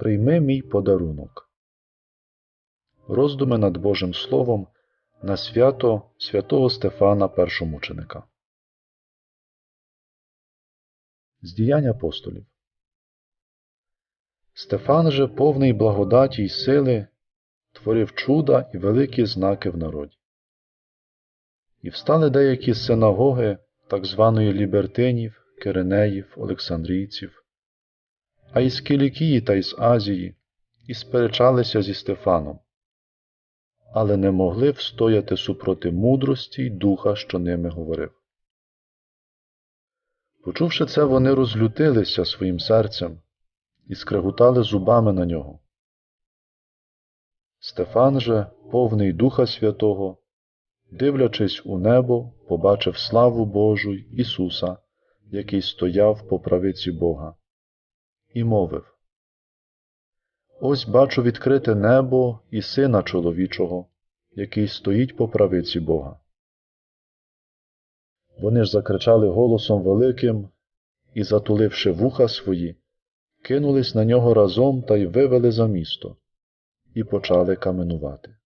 Прийми мій подарунок. Роздуми над Божим Словом на свято святого Стефана Першомученика. З діянь апостолів. Стефан же, повний благодаті й сили, творив чуда і великі знаки в народі. І встали деякі синагоги так званої лібертинів, киринеїв, олександрійців, а із Кілікії та із Азії, і сперечалися зі Стефаном, але не могли встояти супроти мудрості й духа, що ними говорив. Почувши це, вони розлютилися своїм серцем і скреготали зубами на нього. Стефан же, повний Духа Святого, дивлячись у небо, побачив славу Божу Ісуса, який стояв по правиці Бога, і мовив Ось бачу відкрите небо і Сина чоловічого, який стоїть по правиці Бога. Вони ж закричали голосом великим і, затуливши вуха свої, кинулись на нього разом та й вивели за місто, і почали каменувати.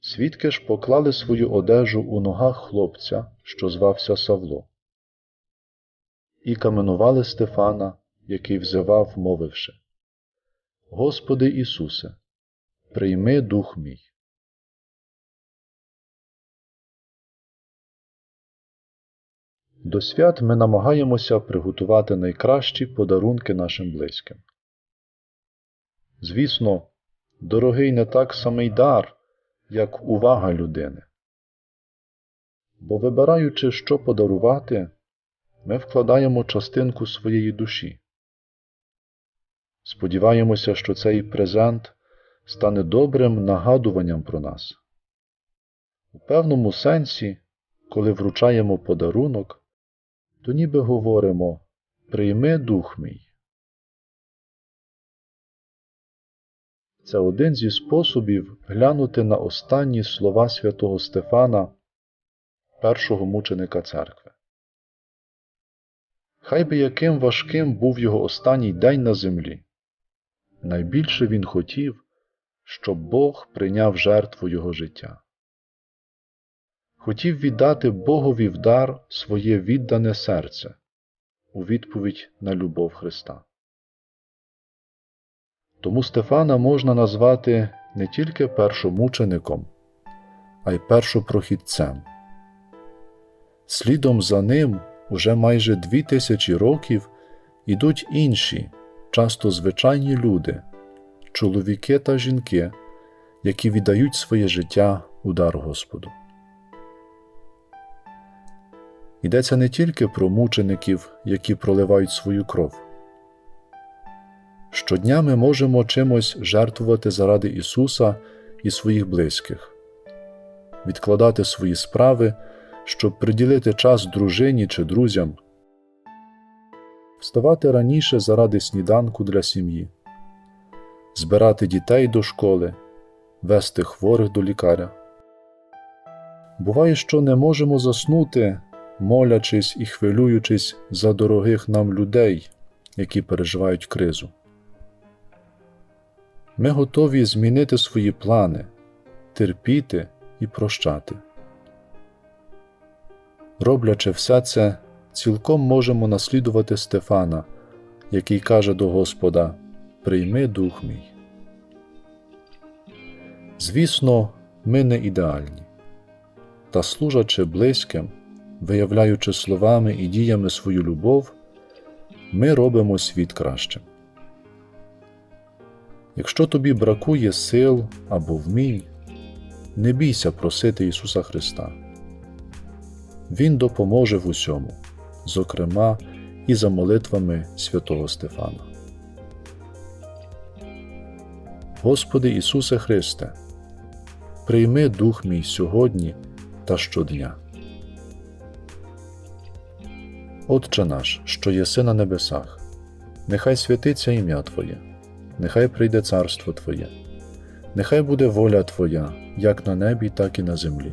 Свідки ж поклали свою одежу у ногах хлопця, що звався Савло, і каменували Стефана, який взивав, мовивши Господи Ісусе, прийми дух мій. До свят ми намагаємося приготувати найкращі подарунки нашим близьким. Звісно, дорогий не так самий дар, як увага людини. Бо вибираючи, що подарувати, ми вкладаємо частинку своєї душі. Сподіваємося, що цей презент стане добрим нагадуванням про нас. У певному сенсі, коли вручаємо подарунок, то ніби говоримо Прийми дух мій. Це один зі способів глянути на останні слова святого Стефана, першого мученика церкви. Хай би яким важким був його останній день на землі, найбільше він хотів, щоб Бог прийняв жертву його життя. Хотів віддати Богові в дар своє віддане серце у відповідь на любов Христа. Тому Стефана можна назвати не тільки першомучеником, а й першопрохідцем. Слідом за ним уже майже дві тисячі років ідуть інші, часто звичайні люди, чоловіки та жінки, які віддають своє життя у дар Господу. Йдеться не тільки про мучеників, які проливають свою кров. Щодня ми можемо чимось жертвувати заради Ісуса і своїх близьких, відкладати свої справи, щоб приділити час дружині чи друзям, вставати раніше заради сніданку для сім'ї, збирати дітей до школи, вести хворих до лікаря. Буває, що не можемо заснути, молячись і хвилюючись за дорогих нам людей, які переживають кризу. Ми готові змінити свої плани, терпіти і прощати. Роблячи все це, цілком можемо наслідувати Стефана, який каже до Господа Прийми дух мій. Звісно, ми не ідеальні, та служачи близьким, виявляючи словами і діями свою любов, ми робимо світ кращим. Якщо тобі бракує сил або вмінь, не бійся просити Ісуса Христа. Він допоможе в усьому, зокрема і за молитвами святого Стефана. Господи Ісусе Христе, прийми дух мій сьогодні та щодня. Отче наш, що єси на небесах, нехай святиться ім'я Твоє нехай прийде царство Твоє, нехай буде воля Твоя, як на небі, так і на землі.